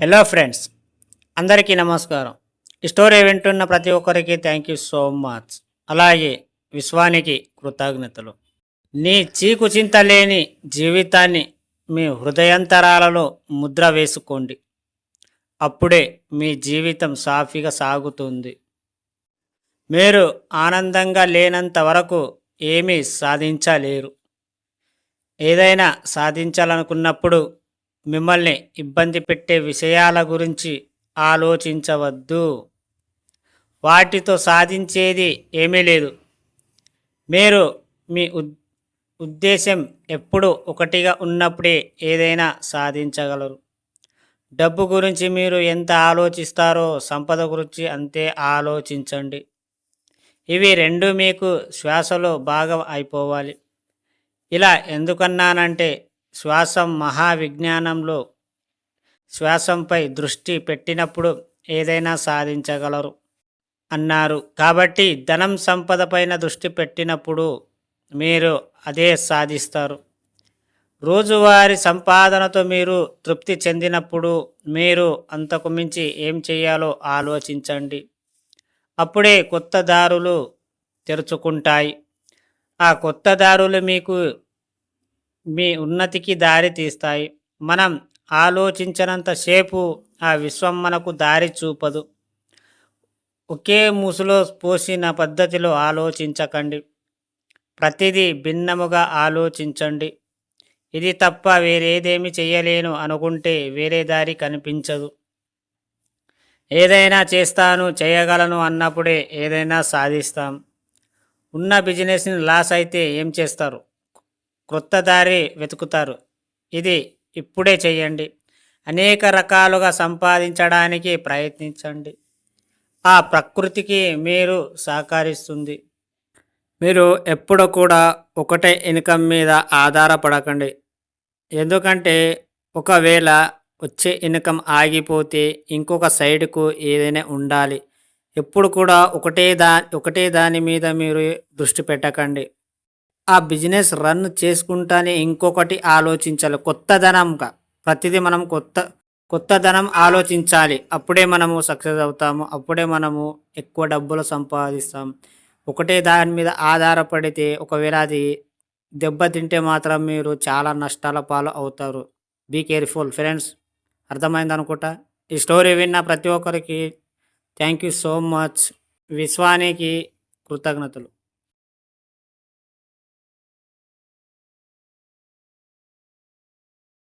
Hello friends అందరికీ నమస్కారం. ఈ స్టోరీ వింటున్న ప్రతి ఒక్కరికి థ్యాంక్ యూ సో మచ్ అలాగే విశ్వానికి కృతజ్ఞతలు. నీ చీకు చింత లేని జీవితాన్ని మీ హృదయంతరాలలో ముద్ర వేసుకోండి. అప్పుడే మీ జీవితం సాఫీగా సాగుతుంది. మీరు ఆనందంగా లేనంత వరకు ఏమీ సాధించలేరు. ఏదైనా సాధించాలనుకున్నప్పుడు మిమ్మల్ని ఇబ్బంది పెట్టే విషయాల గురించి ఆలోచించవద్దు. వాటితో సాధించేది ఏమీ లేదు. మీరు మీ ఉద్ ఉద్దేశం ఎప్పుడు ఒకటిగా ఉన్నప్పుడే ఏదైనా సాధించగలరు. డబ్బు గురించి మీరు ఎంత ఆలోచిస్తారో సంపద గురించి అంతే ఆలోచించండి. ఇవి రెండు మీకు శ్వాసలో భాగం అయిపోవాలి. ఇలా ఎందుకన్నానంటే శ్వాసం మహావిజ్ఞానంలో శ్వాసంపై దృష్టి పెట్టినప్పుడు ఏదైనా సాధించగలరు అన్నారు. కాబట్టి ధనం సంపద పైన దృష్టి పెట్టినప్పుడు మీరు అదే సాధిస్తారు. రోజువారి సంపాదనతో మీరు తృప్తి చెందినప్పుడు మీరు అంతకు మించి ఏం చేయాలో ఆలోచించండి. అప్పుడే కొత్త దారులు తెరుచుకుంటాయి. ఆ కొత్త దారులు మీకు మీ ఉన్నతికి దారి తీస్తాయి. మనం ఆలోచించినంతసేపు ఆ విశ్వం మనకు దారి చూపదు. ఒకే మూసులో పోసిన పద్ధతిలో ఆలోచించకండి. ప్రతిదీ భిన్నముగా ఆలోచించండి. ఇది తప్ప వేరేదేమి చేయలేను అనుకుంటే వేరే దారి కనిపించదు. ఏదైనా చేస్తాను చేయగలను అన్నప్పుడే ఏదైనా సాధిస్తాం. ఉన్న బిజినెస్ని లాస్ అయితే ఏం చేస్తారు? క్రొత్తదారి వెతుకుతారు. ఇది ఇప్పుడే చేయండి. అనేక రకాలుగా సంపాదించడానికి ప్రయత్నించండి. ఆ ప్రకృతికి మీరు సహకరిస్తుంది. మీరు ఎప్పుడు కూడా ఒకటే ఇన్కమ్ మీద ఆధారపడకండి. ఎందుకంటే ఒకవేళ వచ్చే ఇన్కమ్ ఆగిపోతే ఇంకొక సైడ్కు ఏదైనా ఉండాలి. ఎప్పుడు కూడా ఒకటే దా ఒకటే దాని మీద మీరు దృష్టి పెట్టకండి. ఆ బిజినెస్ రన్ చేసుకుంటానే ఇంకొకటి ఆలోచించాలి. కొత్త ధనంగా ప్రతిదీ మనం కొత్త కొత్త ధనం ఆలోచించాలి. అప్పుడే మనము సక్సెస్ అవుతాము. అప్పుడే మనము ఎక్కువ డబ్బులు సంపాదిస్తాం. ఒకటే దాని మీద ఆధారపడితే ఒకవేళ అది దెబ్బతింటే మాత్రం మీరు చాలా నష్టాల పాలు అవుతారు. బీ కేర్ఫుల్ ఫ్రెండ్స్ అర్థమైంది అనుకుంటా? ఈ స్టోరీ విన్న ప్రతి ఒక్కరికి థ్యాంక్ యూ సో మచ్. విశ్వానికి కృతజ్ఞతలు.